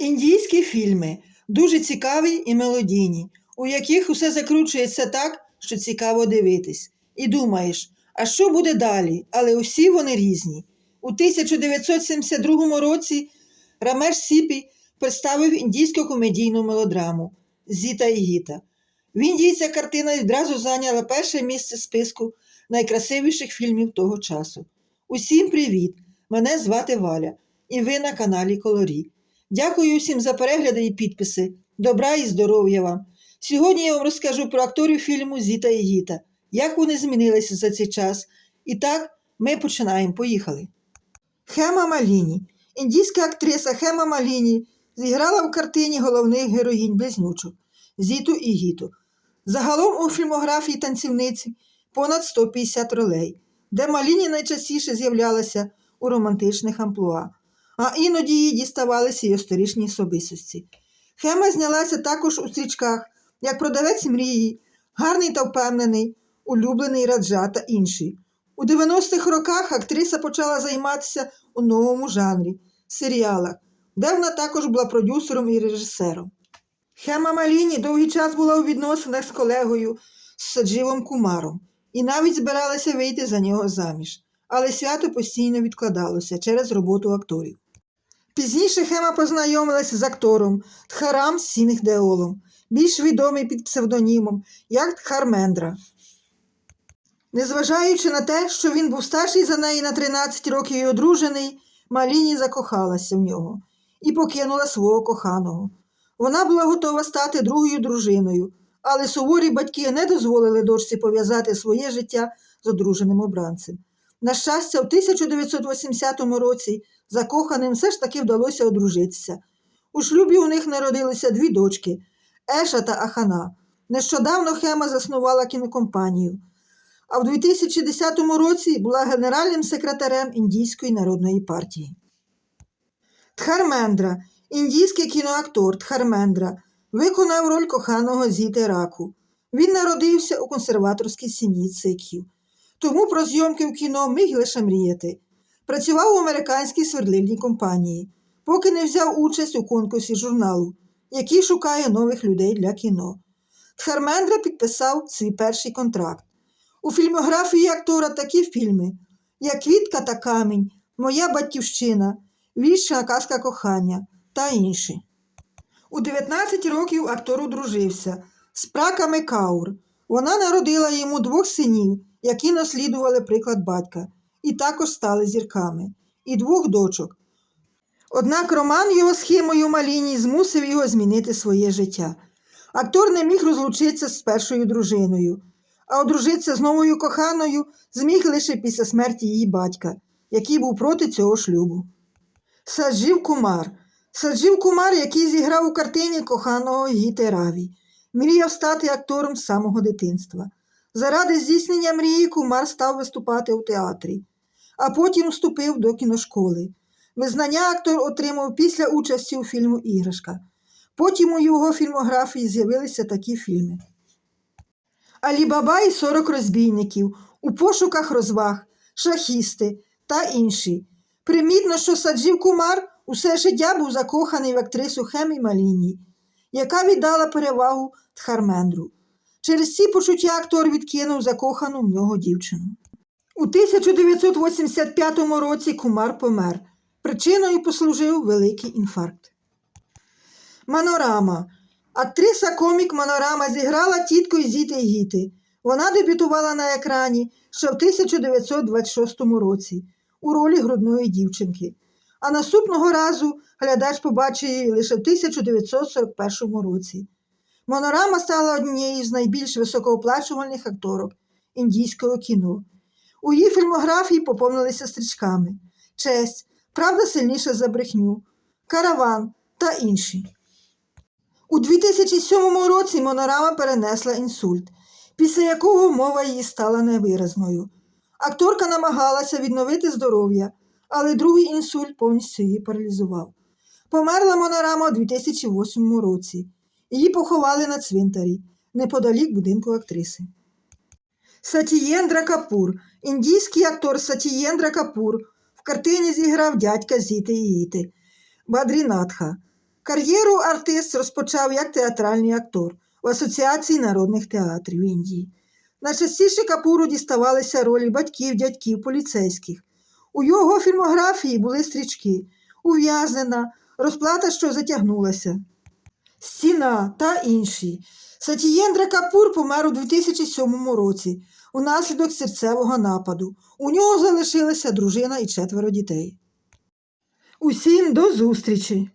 Індійські фільми дуже цікаві і мелодійні, у яких усе закручується так, що цікаво дивитись. І думаєш, а що буде далі? Але усі вони різні. У 1972 році Рамеш Сіпі представив індійську комедійну мелодраму Зіта і Гіта. В Індії ця картина відразу зайняла перше місце списку найкрасивіших фільмів того часу. Усім привіт! Мене звати Валя, і ви на каналі Колорі. Дякую всім за перегляди і підписи. Добра і здоров'я вам. Сьогодні я вам розкажу про акторів фільму Зіта і Гіта, як вони змінилися за цей час. І так, ми починаємо. Поїхали. Хема Маліні. Індійська актриса Хема Маліні зіграла в картині головних героїнь близнючок Зіту і Гіту. Загалом у фільмографії танцівниці понад 150 ролей, де Маліні найчастіше з'являлася у романтичних амплуа, а іноді їй діставалися й історичні особистості. Хема знялася також у стрічках, як продавець мрії, гарний та впевнений, улюблений раджа та інші. У 90-х роках актриса почала займатися у новому жанрі серіалах, де вона також була продюсером і режисером. Хема Маліні довгий час була у відносинах з колегою з Садживом Кумаром і навіть збиралася вийти за нього заміж, але свято постійно відкладалося через роботу акторів. Пізніше Хема познайомилася з актором Тхарам Сінг Деолом, більш відомий під псевдонімом як Тхармендра. Незважаючи на те, що він був старший за неї на 13 років і одружений, Маліні закохалася в нього і покинула свого коханого. Вона була готова стати другою дружиною, але суворі батьки не дозволили дочці пов'язати своє життя з одруженим обранцем. На щастя, у 1980 році закоханим все ж таки вдалося одружитися. У шлюбі у них народилися дві дочки Еша та Ахана. Нещодавно Хема заснувала кінокомпанію, а в 2010 році була генеральним секретарем Індійської народної партії. Тхармендра, індійський кіноактор Тхармендра, виконав роль коханого Зіти Раку. Він народився у консерваторській сім'ї циків, тому про зйомки в кіно міг лише мріяти. Працював у американській свердлильній компанії, поки не взяв участь у конкурсі журналу, який шукає нових людей для кіно. Тхармендра підписав свій перший контракт. У фільмографії актора такі фільми, як Квітка та камінь, Моя батьківщина, Вічна казка кохання та інші. У 19 років актор одружився з праками Каур. Вона народила йому двох синів, які наслідували приклад батька, і також стали зірками, і двох дочок. Однак роман його з Хімою Маліні змусив його змінити своє життя. Актор не міг розлучитися з першою дружиною, а одружитися з новою коханою зміг лише після смерті її батька, який був проти цього шлюбу. Саджів Кумар. Саджів Кумар, який зіграв у картині коханого Гіти Раві, мріяв стати актором з самого дитинства. Заради здійснення мрії Кумар став виступати у театрі, а потім вступив до кіношколи. Визнання актор отримав після участі у фільму Іграшка. Потім у його фільмографії з'явилися такі фільми. Алібаба і 40 розбійників, у пошуках розваг, шахісти та інші. Примітно, що Саджів Кумар усе життя був закоханий в актрису Хемі Маліні, яка віддала перевагу Тхармендру. Через ці почуття актор відкинув закохану в нього дівчину. У 1985 році Кумар помер. Причиною послужив великий інфаркт. Манорама. Актриса комік Манорама зіграла тітку Зіти Гіти. Вона дебютувала на екрані ще в 1926 році у ролі грудної дівчинки. А наступного разу глядач побачив її лише в 1941 році. Монорама стала однією з найбільш високооплачувальних акторок індійського кіно. У її фільмографії поповнилися стрічками Честь, Правда сильніша за брехню, Караван та інші. У 2007 році Монорама перенесла інсульт, після якого мова її стала невиразною. Акторка намагалася відновити здоров'я, але другий інсульт повністю її паралізував. Померла Монорама у 2008 році. Її поховали на цвинтарі неподалік будинку актриси. Сатієндра Капур, індійський актор Сатієндра Капур, в картині зіграв дядька Зіти і Гіти Бадрінатха. Кар'єру артист розпочав як театральний актор в Асоціації народних театрів Індії. Найчастіше Капуру діставалися ролі батьків, дядьків, поліцейських. У його фільмографії були стрічки Ув'язнена, розплата, що затягнулася, Стіна та інші. Сатієндра Капур помер у 2007 році унаслідок серцевого нападу. У нього залишилася дружина і четверо дітей. Усім до зустрічі!